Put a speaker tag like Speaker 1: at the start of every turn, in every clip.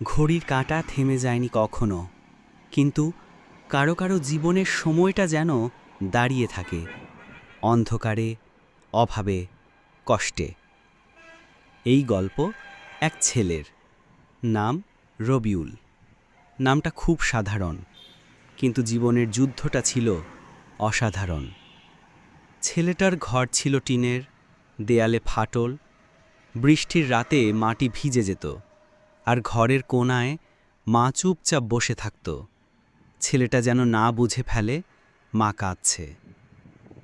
Speaker 1: ঘড়ির কাঁটা থেমে যায়নি কখনো, কিন্তু কারও কারও জীবনের সময়টা যেন দাঁড়িয়ে থাকে, অন্ধকারে, অভাবে, কষ্টে। এই গল্প এক ছেলের, নাম রবিউল। নামটা খুব সাধারণ, কিন্তু জীবনের যুদ্ধটা ছিল অসাধারণ। ছেলেটার ঘর ছিল টিনের, দেয়ালে ফাটল, বৃষ্টির রাতে মাটি ভিজে যেত। আর ঘরের কোণায় মা চুপচাপ বসে থাকত। ছেলেটা যেন না বুঝে ফেলে, মা কাঁদছে।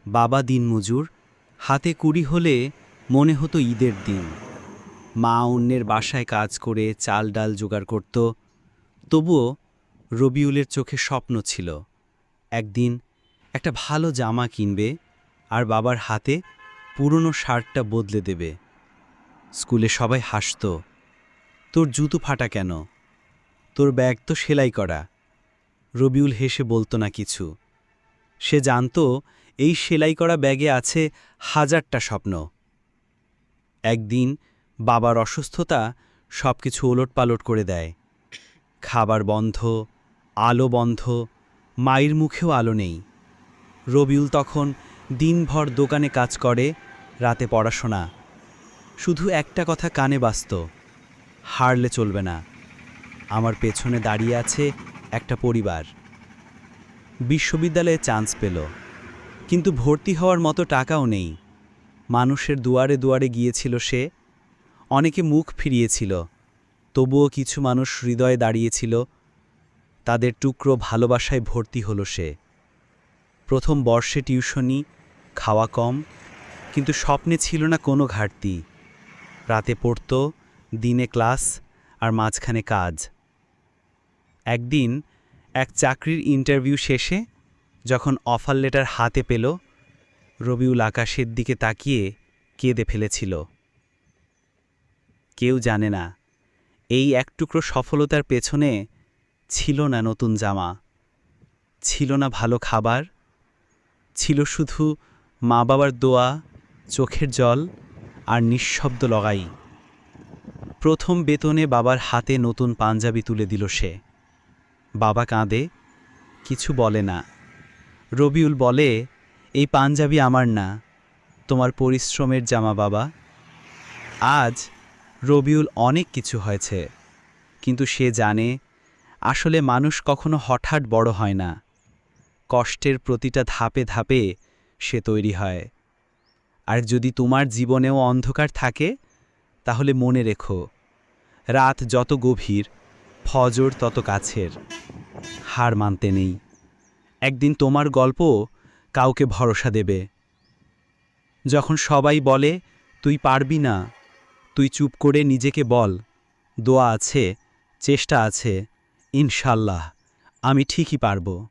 Speaker 1: বাবা দিনমজুর, হাতে কুড়ি হলে মনে হতো ঈদের দিন। মা অন্যের বাসায় কাজ করে চাল ডাল জোগাড় করত। তবুও রবিউলের চোখে স্বপ্ন ছিল, একদিন একটা ভালো জামা কিনবে আর বাবার হাতে পুরনো শার্টটা বদলে দেবে। স্কুলে সবাই হাসত তোর জুতো ফাটা কেন? তোর ব্যাগ তো সেলাই করা। রবিউল হেসে বলতো না কিছু। সে জানতো এই সেলাই করা ব্যাগে আছে হাজারটা স্বপ্ন। একদিন বাবার অসুস্থতা সব কিছু ওলটপালট করে দেয়। খাবার বন্ধ, আলো বন্ধ, মায়ের মুখেও আলো নেই। রবিউল তখন দিনভর দোকানে কাজ করে, রাতে পড়াশোনা। শুধু একটা কথা কানে বাজত হারলে চলবে না। আমার পেছনে দাঁড়িয়ে আছে একটা পরিবার। বিশ্ববিদ্যালয়ে চান্স পেল, কিন্তু ভর্তি হওয়ার মতো টাকাও নেই। মানুষের দুয়ারে দুয়ারে গিয়েছিল সে, অনেকে মুখ ফিরিয়েছিল, তবুও কিছু মানুষ হৃদয়ে দাঁড়িয়েছিল, তাদের টুকরো ভালোবাসায় ভর্তি হলো সে। প্রথম বর্ষে টিউশনি, খাওয়া কম, কিন্তু স্বপ্নে ছিল না কোনো ঘাটতি। রাতে পড়ত দিনে ক্লাস আর মাঝখানে কাজ। একদিন এক চাকরির ইন্টারভিউ শেষে যখন অফার লেটার হাতে পেল, রবিউল আকাশের দিকে তাকিয়ে কেঁদে ফেলেছিল। কেউ জানে না, এই এক টুকরো সফলতার পেছনে ছিল না নতুন জামা। ছিল না ভালো খাবার, ছিল শুধু মা বাবার দোয়া, চোখের জল আর নিঃশব্দ লগাই প্রথম বেতনে বাবার হাতে নতুন পাঞ্জাবি তুলে দিল সে। বাবা কাঁদে, কিছু বলে না। রবিউল বলে, এই পাঞ্জাবি আমার না। তোমার পরিশ্রমের জামা বাবা। আজ রবিউল অনেক কিছু হয়েছে। কিন্তু সে জানে, আসলে মানুষ কখনো হঠাৎ বড় হয় না। কষ্টের প্রতিটা ধাপে ধাপে সে তৈরি হয়। আর যদি তোমার জীবনেও অন্ধকার থাকে, তাহলে মনে রেখো রাত যত গভীর, ফজর তত কাছের। হার মানতে নেই। একদিন তোমার গল্প কাউকে ভরসা দেবে। যখন সবাই বলে, তুই পারবি না, তুই চুপ করে নিজেকে বল, দোয়া আছে, চেষ্টা আছে, ইনশাল্লাহ, আমি ঠিকই পারব।